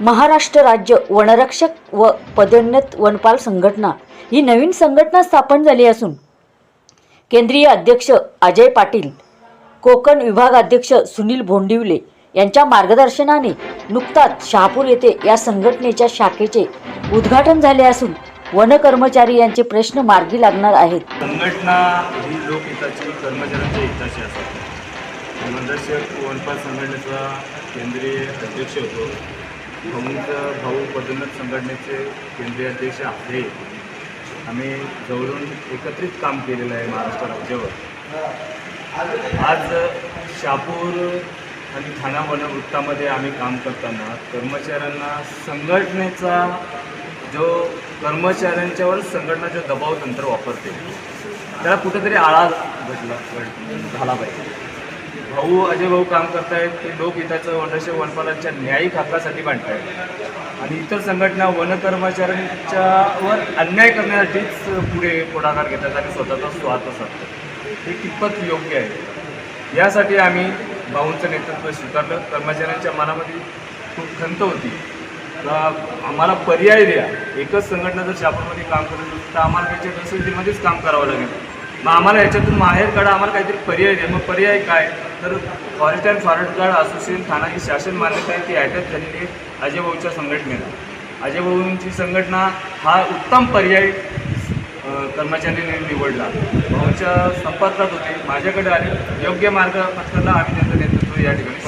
महाराष्ट्र राज्य वनरक्षक व पदोन्नत वनपाल संघटना ही नवीन संघटना स्थापन झाली असून केंद्रीय अध्यक्ष अजय पाटील कोकण विभाग अध्यक्ष सुनील भोंडिवले यांच्या मार्गदर्शनाने नुकताच शहापूर येथे या संघटनेच्या शाखेचे उद्घाटन झाले असून वन कर्मचारी यांचे प्रश्न मार्गी लागणार आहेत. संघटना ही लोकहिताची कर्मचाऱ्यांच्या हिताची असते. वनपाल संघटनेचा केंद्रीय अध्यक्ष होतो. भूमिज भाऊ पदोन्नत संघटनेचे केंद्रीय अध्यक्ष आहे. आम्ही जवळून एकत्रित काम केलेलं आहे महाराष्ट्र राज्यावर. आज शापूर आणि ठाणा वनवृत्तामध्ये आम्ही काम करताना कर्मचाऱ्यांना संघटनेचा जो कर्मचाऱ्यांच्यावर संघटना जो दबाव तंत्र वापरते त्याला कुठेतरी आळा भेटला झाला पाहिजे भाऊ अजय भाऊ काम करतायत ते लोकहिताचं वनरक्षक वनपालांच्या न्यायिक हक्कासाठी मांडतायत आणि इतर संघटना वन कर्मचाऱ्यांच्यावर अन्याय करण्यासाठीच पुढे पुढाकार घेतात आणि स्वतःचा स्वार्थ साधतात. हे कितपत योग्य आहे? यासाठी आम्ही भाऊंचं नेतृत्व स्वीकारलं. कर्मचाऱ्यांच्या मनामध्ये खूप खंत होती. आम्हाला पर्याय द्या. एकच संघटना जर शापूरमध्ये काम करत असेल तर आम्हाला त्याच्या तहसीलमध्येच काम करावं लागेल. मग आम्हाला याच्यातून माहेर काढा आम्हाला काहीतरी पर्याय द्या. मग पर्याय काय? तर forest and forest guard association Thane ही शासन मान्यता आहे ती अटॅच झालेली आहे. अजय भाऊच्या संघटनेला. अजय भाऊंची संघटना हा उत्तम पर्याय कर्मचाऱ्यांनी निवडला. भाऊच्या संपर्कात होते. माझ्याकडे आले. योग्य मार्ग पत्करला आम्ही त्यांचं नेतृत्व या ठिकाणी